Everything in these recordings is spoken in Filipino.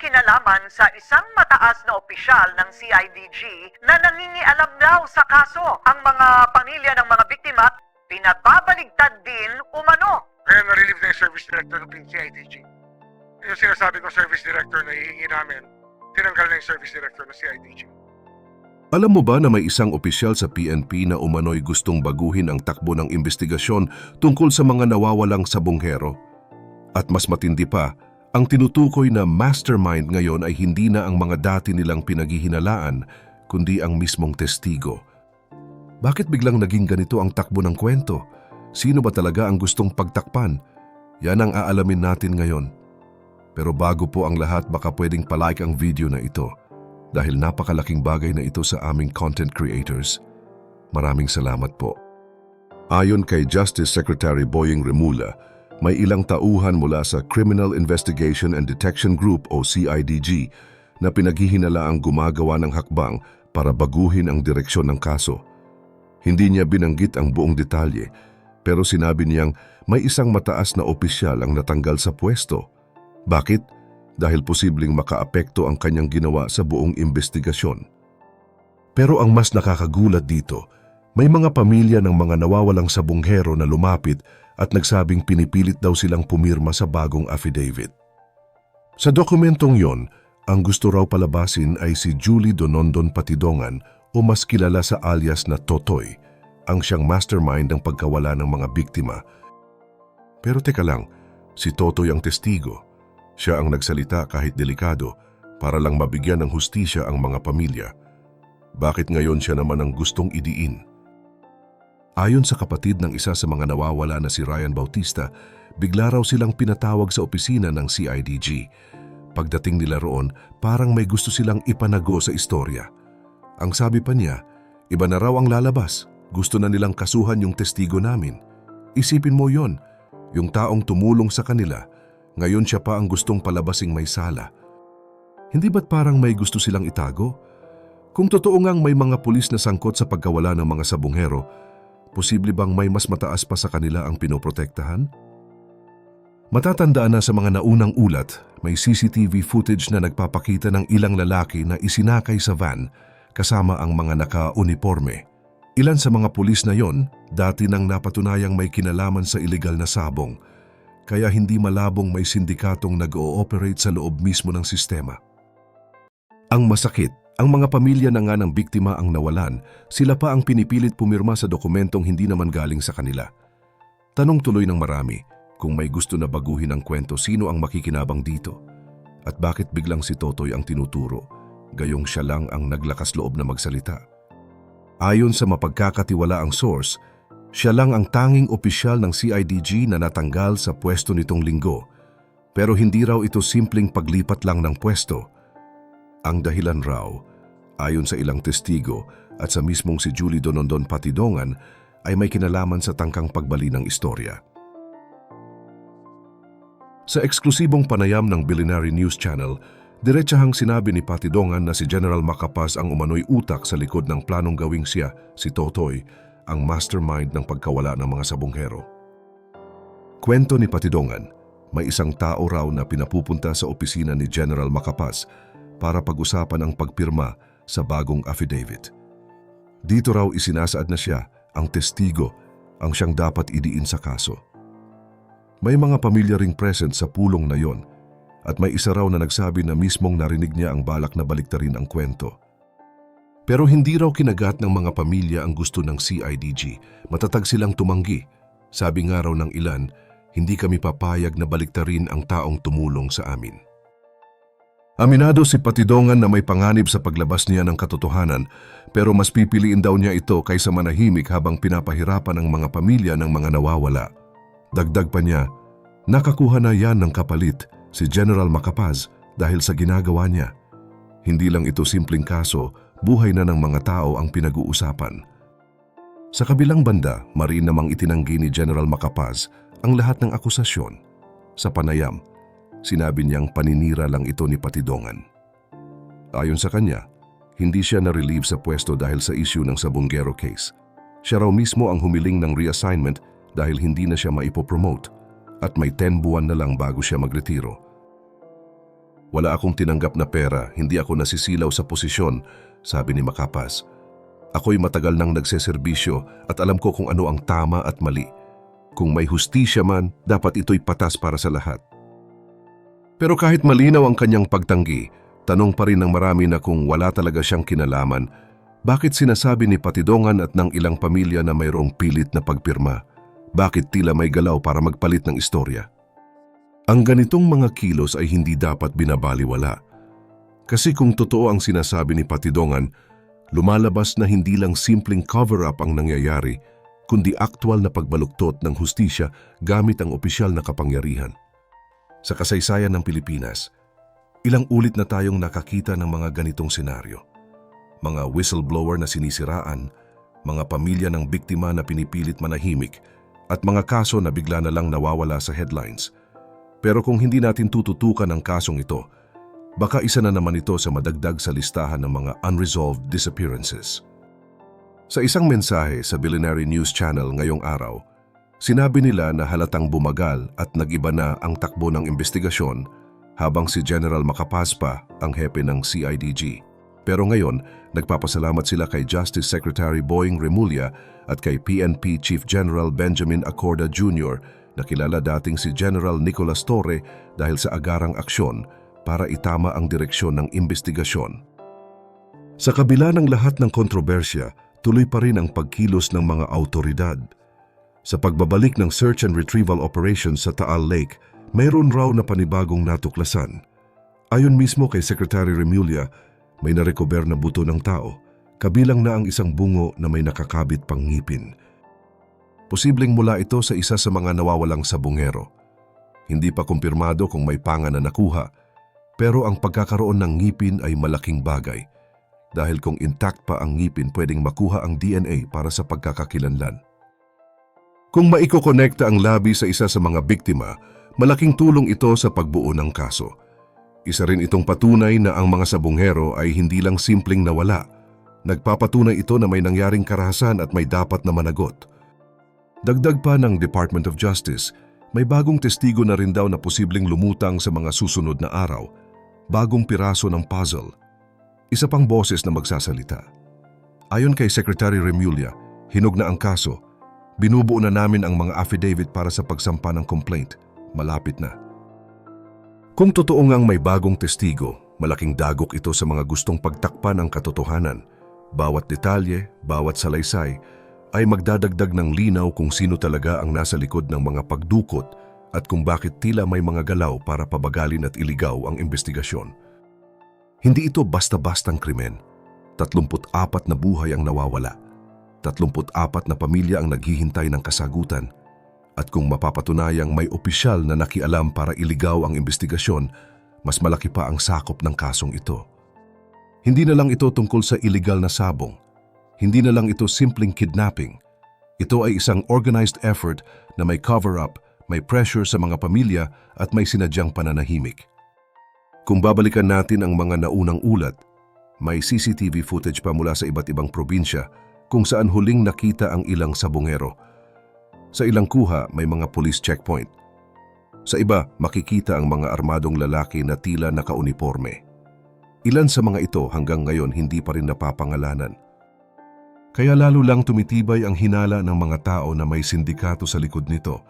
kinalaman sa isang mataas na opisyal ng CIDG na nangingialam daw sa kaso. Ang mga pamilya ng mga biktima pinababaligtad din umano. Kaya na-relieve na yung service director ng PCIDG. Yung sinasabi ko service director na hihingi namin, tinanggal na yung service director ng CIDG. Alam mo ba na may isang opisyal sa PNP na umano'y gustong baguhin ang takbo ng investigasyon tungkol sa mga nawawalang sabonghero? At mas matindi pa, ang tinutukoy na mastermind ngayon ay hindi na ang mga dati nilang pinaghihinalaan, kundi ang mismong testigo. Bakit biglang naging ganito ang takbo ng kwento? Sino ba talaga ang gustong pagtakpan? Yan ang aalamin natin ngayon. Pero bago po ang lahat baka pwedeng palike ang video na ito dahil napakalaking bagay na ito sa aming content creators. Maraming salamat po. Ayon kay Justice Secretary Boying Remula, may ilang tauhan mula sa Criminal Investigation and Detection Group o CIDG na pinaghihinala ang gumagawa ng hakbang para baguhin ang direksyon ng kaso. Hindi niya binanggit ang buong detalye, pero sinabi niyang may isang mataas na opisyal ang natanggal sa pwesto. Bakit? Dahil posibleng makaapekto ang kanyang ginawa sa buong investigasyon. Pero ang mas nakakagulat dito, may mga pamilya ng mga nawawalang sabonghero na lumapit at nagsabing pinipilit daw silang pumirma sa bagong affidavit. Sa dokumentong yon, ang gusto raw palabasin ay si Julie Donondon Patidongan o mas kilala sa alias na Totoy, ang siyang mastermind ng pagkawala ng mga biktima. Pero teka lang, si Totoy ang testigo. Siya ang nagsalita kahit delikado para lang mabigyan ng hustisya ang mga pamilya. Bakit ngayon siya naman ang gustong idiin? Ayon sa kapatid ng isa sa mga nawawala na si Ryan Bautista, bigla raw silang pinatawag sa opisina ng CIDG. Pagdating nila roon, parang may gusto silang ipanago sa istorya. Ang sabi pa niya, iba na raw ang lalabas. Gusto na nilang kasuhan yung testigo namin. Isipin mo yon, yung taong tumulong sa kanila, ngayon siya pa ang gustong palabasing may sala. Hindi ba't parang may gusto silang itago? Kung totoo ngang may mga pulis na sangkot sa pagkawala ng mga sabonghero, posible bang may mas mataas pa sa kanila ang pinoprotektahan? Matatandaan na sa mga naunang ulat, may CCTV footage na nagpapakita ng ilang lalaki na isinakay sa van kasama ang mga naka-uniforme. Ilan sa mga pulis na yon, dati nang napatunayang may kinalaman sa ilegal na sabong, kaya hindi malabong may sindikatong nag-ooperate sa loob mismo ng sistema. Ang masakit, ang mga pamilya na nga ng biktima ang nawalan, sila pa ang pinipilit pumirma sa dokumentong hindi naman galing sa kanila. Tanong tuloy ng marami, kung may gusto na baguhin ang kwento, sino ang makikinabang dito? At bakit biglang si Totoy ang tinuturo, gayong siya lang ang naglakas loob na magsalita? Ayon sa mapagkakatiwalaang source, siya lang ang tanging opisyal ng CIDG na natanggal sa pwesto nitong linggo. Pero hindi raw ito simpleng paglipat lang ng pwesto. Ang dahilan raw, ayon sa ilang testigo at sa mismong si Julie Donondon Patidongan, ay may kinalaman sa tangkang pagbali ng istorya. Sa eksklusibong panayam ng Bilinary News Channel, diretsahang sinabi ni Patidongan na si General Macapas ang umano'y utak sa likod ng planong gawing siya, si Totoy, ang mastermind ng pagkawala ng mga sabonghero. Kwento ni Patidongan, may isang tao raw na pinapupunta sa opisina ni General Macapas para pag-usapan ang pagpirma sa bagong affidavit. Dito raw isinasaad na siya, ang testigo, ang siyang dapat idiin sa kaso. May mga pamilya ring present sa pulong na yon at may isa raw na nagsabi na mismong narinig niya ang balak na baliktarin ang kwento. Pero hindi raw kinagat ng mga pamilya ang gusto ng CIDG. Matatag silang tumanggi. Sabi nga raw ng ilan, hindi kami papayag na baliktarin ang taong tumulong sa amin. Aminado si Patidongan na may panganib sa paglabas niya ng katotohanan pero mas pipiliin daw niya ito kaysa manahimik habang pinapahirapan ang mga pamilya ng mga nawawala. Dagdag pa niya, nakakuha na yan ng kapalit si General Macapaz dahil sa ginagawa niya. Hindi lang ito simpleng kaso, buhay na ng mga tao ang pinag-uusapan. Sa kabilang banda, marin namang itinanggi ni General Macapaz ang lahat ng akusasyon. Sa panayam, sinabi niyang paninira lang ito ni Patidongan. Ayon sa kanya, hindi siya na-relieve sa pwesto dahil sa issue ng Sabongero case. Siya raw mismo ang humiling ng reassignment dahil hindi na siya maipopromote at may 10 buwan na lang bago siya magretiro. Wala akong tinanggap na pera, hindi ako nasisilaw sa posisyon, sabi ni Makapas. Ako'y matagal nang nagseserbisyo at alam ko kung ano ang tama at mali. Kung may hustisya man, dapat ito'y patas para sa lahat. Pero kahit malinaw ang kanyang pagtanggi, tanong pa rin ng marami na kung wala talaga siyang kinalaman, bakit sinasabi ni Patidongan at ng ilang pamilya na mayroong pilit na pagpirma? Bakit tila may galaw para magpalit ng istorya? Ang ganitong mga kilos ay hindi dapat binabaliwala. Kasi kung totoo ang sinasabi ni Patidongan, lumalabas na hindi lang simpleng cover-up ang nangyayari, kundi aktwal na pagbaluktot ng hustisya gamit ang opisyal na kapangyarihan. Sa kasaysayan ng Pilipinas, ilang ulit na tayong nakakita ng mga ganitong senaryo. Mga whistleblower na sinisiraan, mga pamilya ng biktima na pinipilit manahimik, at mga kaso na bigla na lang nawawala sa headlines. Pero kung hindi natin tututukan ang kasong ito, baka isa na naman ito sa madagdag sa listahan ng mga unresolved disappearances. Sa isang mensahe sa Billionaire News Channel ngayong araw, sinabi nila na halatang bumagal at nagiba na ang takbo ng investigasyon habang si General Makapaspa ang hepe ng CIDG. Pero ngayon, nagpapasalamat sila kay Justice Secretary Boying Remulla at kay PNP Chief General Benjamin Acorda Jr. na kilala dating si General Nicolas Torre dahil sa agarang aksyon para itama ang direksyon ng investigasyon. Sa kabila ng lahat ng kontrobersya, tuloy pa rin ang pagkilos ng mga autoridad. Sa pagbabalik ng search and retrieval operations sa Taal Lake, mayroon raw na panibagong natuklasan. Ayon mismo kay Secretary Remulla, may narecover na buto ng tao, kabilang na ang isang bungo na may nakakabit pang ngipin. Posibleng mula ito sa isa sa mga nawawalang sabungero. Hindi pa kumpirmado kung may panga na nakuha, pero ang pagkakaroon ng ngipin ay malaking bagay. Dahil kung intact pa ang ngipin, pwedeng makuha ang DNA para sa pagkakakilanlan. Kung maikokonekta ang labi sa isa sa mga biktima, malaking tulong ito sa pagbuo ng kaso. Isa rin itong patunay na ang mga sabunghero ay hindi lang simpleng nawala. Nagpapatunay ito na may nangyaring karahasan at may dapat na managot. Dagdag pa ng Department of Justice, may bagong testigo na rin daw na posibleng lumutang sa mga susunod na araw. Bagong piraso ng puzzle. Isa pang boses na magsasalita. Ayon kay Secretary Remulla, hinog na ang kaso. Binubuo na namin ang mga affidavit para sa pagsampa ng complaint. Malapit na. Kung totoo ngang may bagong testigo, malaking dagok ito sa mga gustong pagtakpan ang katotohanan. Bawat detalye, bawat salaysay, ay magdadagdag ng linaw kung sino talaga ang nasa likod ng mga pagdukot at kung bakit tila may mga galaw para pabagalin at iligaw ang investigasyon. Hindi ito basta-bastang krimen. 34 na buhay ang nawawala. 34 na pamilya ang naghihintay ng kasagutan. At kung mapapatunayang may opisyal na nakialam para iligaw ang investigasyon, mas malaki pa ang sakop ng kasong ito. Hindi na lang ito tungkol sa illegal na sabong. Hindi na lang ito simpleng kidnapping. Ito ay isang organized effort na may cover-up, may pressure sa mga pamilya at may sinadyang pananahimik. Kung babalikan natin ang mga naunang ulat, may CCTV footage pa mula sa iba't ibang probinsya kung saan huling nakita ang ilang sabongero. Sa ilang kuha may mga police checkpoint. Sa iba, makikita ang mga armadong lalaki na tila nakauniforme. Ilan sa mga ito hanggang ngayon hindi pa rin napapangalanan. Kaya lalo lang tumitibay ang hinala ng mga tao na may sindikato sa likod nito.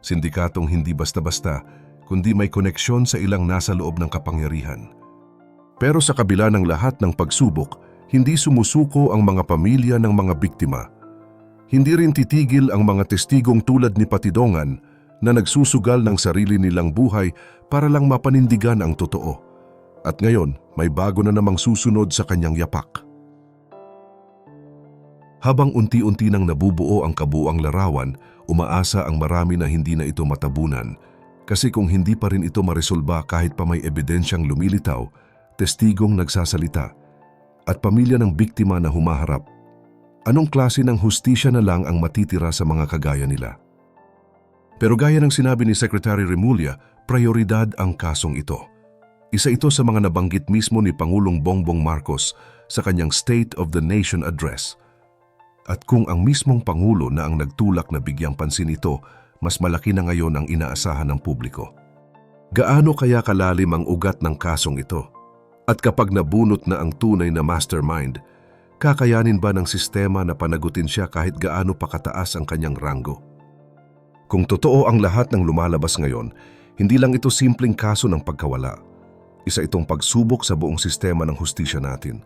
Sindikatong hindi basta-basta, kundi may koneksyon sa ilang nasa loob ng kapangyarihan. Pero sa kabila ng lahat ng pagsubok, hindi sumusuko ang mga pamilya ng mga biktima. Hindi rin titigil ang mga testigong tulad ni Patidongan na nagsusugal ng sarili nilang buhay para lang mapanindigan ang totoo. At ngayon, may bago na namang susunod sa kanyang yapak. Habang unti-unti nang nabubuo ang kabuang larawan, umaasa ang marami na hindi na ito matabunan. Kasi kung hindi pa rin ito maresolba kahit pa may ebidensyang lumilitaw, testigong nagsasalita, at pamilya ng biktima na humaharap, anong klase ng hustisya na lang ang matitira sa mga kagaya nila? Pero gaya ng sinabi ni Secretary Remulla, prioridad ang kasong ito. Isa ito sa mga nabanggit mismo ni Pangulong Bongbong Marcos sa kanyang State of the Nation Address. At kung ang mismong Pangulo na ang nagtulak na bigyang pansin ito, mas malaki na ngayon ang inaasahan ng publiko. Gaano kaya kalalim ang ugat ng kasong ito? At kapag nabunot na ang tunay na mastermind, kakayanin ba ng sistema na panagutin siya kahit gaano pa kataas ang kanyang ranggo? Kung totoo ang lahat ng lumalabas ngayon, hindi lang ito simpleng kaso ng pagkawala. Isa itong pagsubok sa buong sistema ng hustisya natin.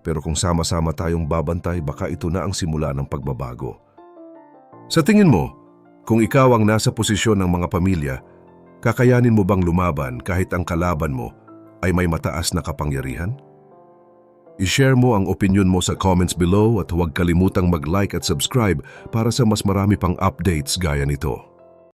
Pero kung sama-sama tayong babantay, baka ito na ang simula ng pagbabago. Sa tingin mo, kung ikaw ang nasa posisyon ng mga pamilya, kakayanin mo bang lumaban kahit ang kalaban mo ay may mataas na kapangyarihan? I-share mo ang opinion mo sa comments below at huwag kalimutang mag-like at subscribe para sa mas marami pang updates gaya nito.